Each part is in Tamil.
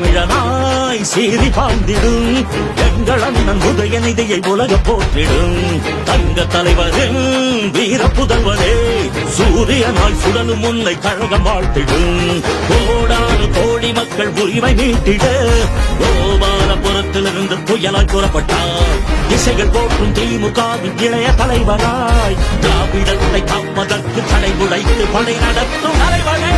தமிழனாய் சீறி பாய்ந்திடும் எங்கள் அண்ணன் உதயநிதியை உலக போற்றிடும். தங்க தலைவரின் வீர புதல்வரே சூரியனால் சுடலும் முன்னை கழகம் வாழ்த்திடும். கோடானு கோடி மக்கள் உரிமை மீட்டிட கோபாலபுரத்திலிருந்து புயலாய் கூறப்பட்டார் திசைகள் போற்றும் திமுகவின் இளைய தலைவராய் திராவிடத்தை காப்பதற்கு தடை உடைத்து படை நடத்தும் தலைவரே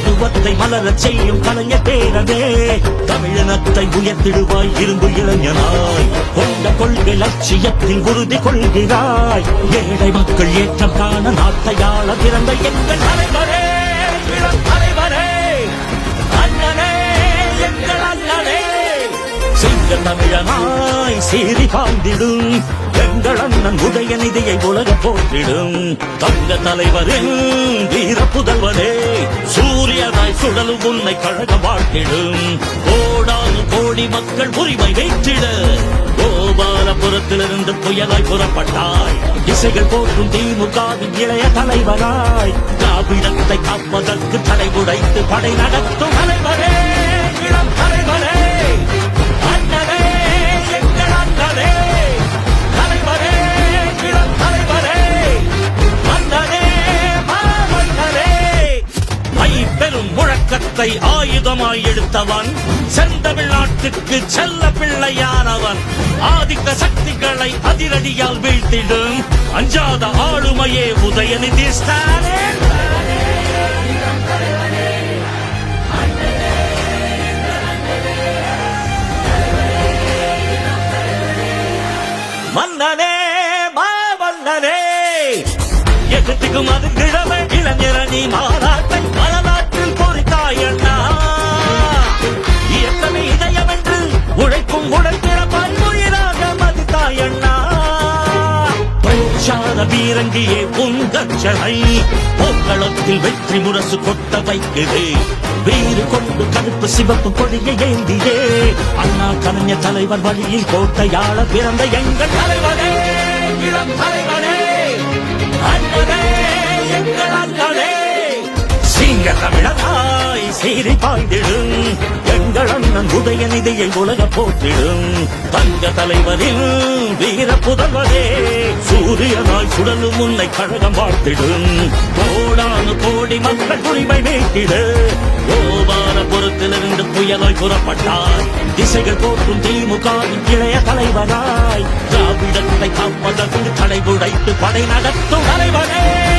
சமத்துவத்தை மலரச் செய்யும் கலைஞர் பேரவே தமிழனத்தை உயர்த்திடுவாய் இருந்து இளைஞனாய். கொண்ட கொள்கை லட்சியத்தில் உறுதி கொள்கிறாய். ஏழை மக்கள் ஏற்றம் காண நாட்டையாள பிறந்த எங்கள் தலைவரே தலைவரே. அண்ணனே எங்கள் அண்ணனே. சிங்க தமிழனாய் சீறி காந்திடும் எங்கள் அண்ணன் உதயநிதியை உலக போற்றிடும். தங்க தலைவரின் வீர புதல்வனே சூரியனாய் சுடலும் உன்னை கழக வாழ்த்திடும். கோடானு கோடி மக்கள் உரிமை வைத்திட கோபாலபுரத்திலிருந்து புயலாய் புறப்பட்டாய். இசைகள் போற்றும் திமுகவின் இளைய தலைவராய் திராவிடத்தை காப்பதற்கு தடை உடைத்து படை நடத்தும் தலைவரே சொந்தமாய் எடுத்தவன். செந்தமிழ்நாட்டுக்கு செல்ல பிள்ளையானவன். ஆதிக்க சக்திகளை அதிரடியால் வீழ்த்திடும். அஞ்சாத ஆளுமையே உதயநிதி ஸ்டாலின். மன்னனே மாமன்னனே எகத்துக்கு கிழமை இளைஞரணி மாநாட்டை இறங்கியே உங்கச்சனை. போக்களத்தில் வெற்றி முரசு கொட்ட வைக்குது. வீறு கொண்டு கருப்பு சிவப்பு கொடியை ஏந்தியே. அண்ணா கலைஞர் தலைவர் வழியில் கோட்டையாள பிறந்த எங்கள் தலைவரே இளம் தலைவரே அண்ணனே. சிங்க தமிழனாய் சீறி பாய்ந்திடும். எங்கள் அண்ணன் உதய நிதியை உலக போற்றிடும். தங்க தலைவரில் வீர புதல்வரே சூரியனாய் சுடலும் உன்னை கழகம் வாழ்த்திடும். கோடானு கோடி மக்கள் உரிமை கோபால புறத்திலிருந்து புயலாய் புறப்பட்டார் திசைகள் போற்றும் திமுகவின் இளைய தலைவராய் திராவிடத்தை காப்பதற்கு தடை உடைத்து படை நடத்தும் தலைவரே